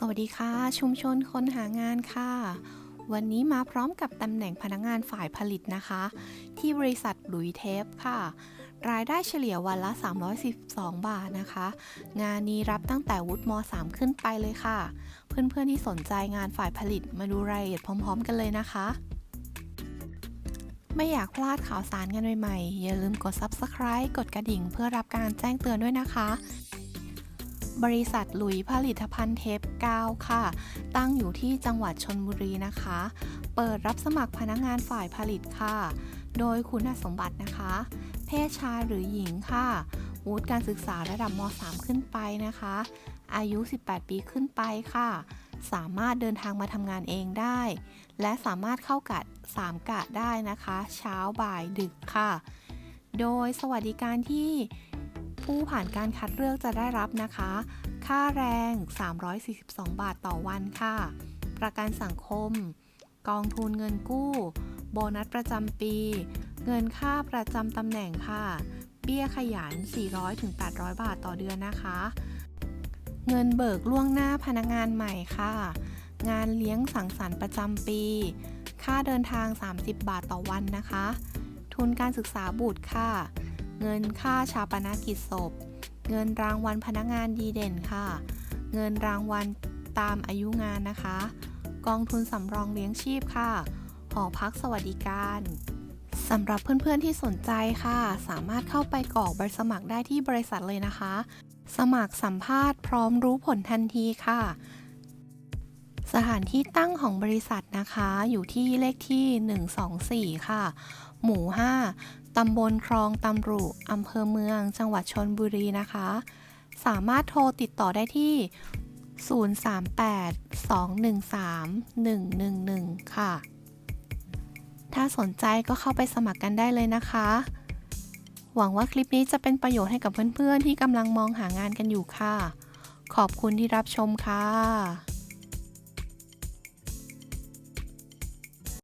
สวัสดีค่ะ ชุมชนคนหางานค่ะ วันนี้มาพร้อมกับตำแหน่งพนักงานฝ่ายผลิตนะคะ ที่บริษัทหลุยเทปค่ะ รายได้เฉลี่ยวันละ 312 บาทนะคะ งานนี้รับตั้งแต่วุฒิม .3 ขึ้นไปเลยค่ะ เพื่อนๆที่สนใจงานฝ่ายผลิตมาดูรายละเอียดพร้อม ๆ กันเลยนะคะ ไม่อยากพลาดข่าวสารงานใหม่ๆอย่าลืมกด Subscribe กดกระดิ่งเพื่อรับการแจ้งเตือนด้วยนะคะ บริษัทหลุยผลิตภัณฑ์เทปกาวค่ะ ตั้งอยู่ที่จังหวัดชนบุรีนะคะ เปิดรับสมัครพนักงานฝ่ายผลิตค่ะ โดยคุณสมบัตินะคะ เพศชายหรือหญิงค่ะวุฒิการศึกษาระดับม .3 ขึ้นไปนะคะ อายุ 18 ปีขึ้นไปค่ะ สามารถเดินทางมาทำงานเองได้ และสามารถเข้ากะ3กะได้นะคะ เช้าบ่ายดึกค่ะ โดยสวัสดิการที่ ผู้ผ่านการคัดเลือกจะได้รับนะคะ ค่าแรง 342 บาทต่อวันค่ะ ประกันสังคม กองทุนเงินกู้ โบนัสประจำปี เงินค่าประจำตำแหน่งค่ะ เบี้ยขยัน 400-800 บาทต่อเดือนนะคะ เงินเบิกล่วงหน้าพนักงานใหม่ค่ะ งานเลี้ยงสังสรรค์ประจำปี ค่าเดินทาง 30 บาทต่อวันนะคะ ทุนการศึกษาบุตรค่ะ เงินค่าชาปนกิจศพ เงินรางวัลพนักงานดีเด่นค่ะ เงินรางวัลตามอายุงานนะคะ กองทุนสำรองเลี้ยงชีพค่ะ หอพักสวัสดิการสำหรับเพื่อนๆที่สนใจค่ะ สามารถเข้าไปกรอกใบสมัครได้ที่บริษัทเลยนะคะ สมัครสัมภาษณ์พร้อมรู้ผลทันทีค่ะ สถานที่ตั้งของบริษัทนะคะอยู่ที่เลขที่ 124 ค่ะ หมู่ 5 ตำบลคลองตำรุอำเภอเมือง จังหวัดชนบุรีนะคะ สามารถโทรติดต่อได้ที่ 038-213-111 ค่ะ ถ้าสนใจก็เข้าไปสมัครกันได้เลยนะคะ หวังว่าคลิปนี้จะเป็นประโยชน์ให้กับเพื่อนๆ ที่กำลังมองหางานกันอยู่ค่ะ ขอบคุณที่รับชมค่ะ